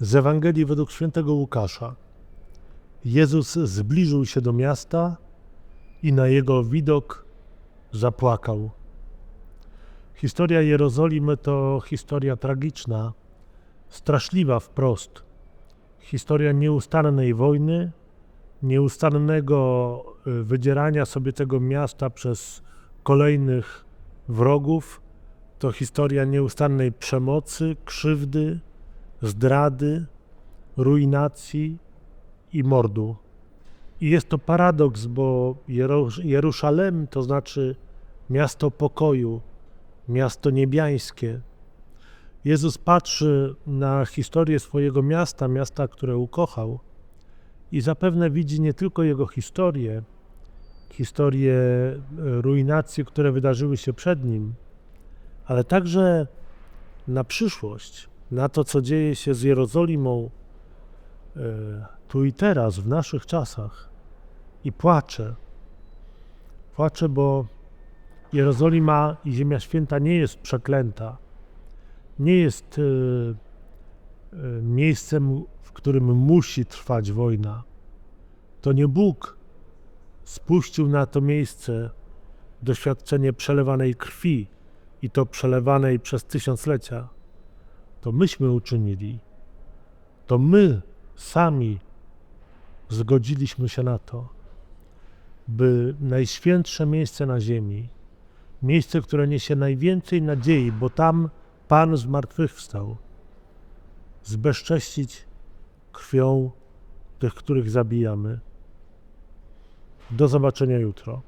Z Ewangelii według świętego Łukasza. Jezus zbliżył się do miasta i na jego widok zapłakał. Historia Jerozolimy to historia tragiczna, straszliwa wprost. Historia nieustannej wojny, nieustannego y, wydzierania sobie tego miasta przez kolejnych wrogów. To historia nieustannej przemocy, krzywdy, zdrady, ruinacji i mordu. I jest to paradoks, bo Jerusalem to znaczy miasto pokoju, miasto niebiańskie. Jezus patrzy na historię swojego miasta, miasta, które ukochał, i zapewne widzi nie tylko jego historię, historię e, ruinacji, które wydarzyły się przed nim, ale także na przyszłość, na to, co dzieje się z Jerozolimą e, tu i teraz, w naszych czasach. I płacze. Płacze, bo Jerozolima i Ziemia Święta nie jest przeklęta. Nie jest e, e, miejscem, w którym musi trwać wojna. To nie Bóg spuścił na to miejsce doświadczenie przelewanej krwi i to przelewanej przez tysiąclecia. To myśmy uczynili. To my sami zgodziliśmy się na to, by najświętsze miejsce na ziemi, miejsce, które niesie najwięcej nadziei, bo tam Pan zmartwychwstał, zbezcześcić krwią tych, których zabijamy. Do zobaczenia jutro.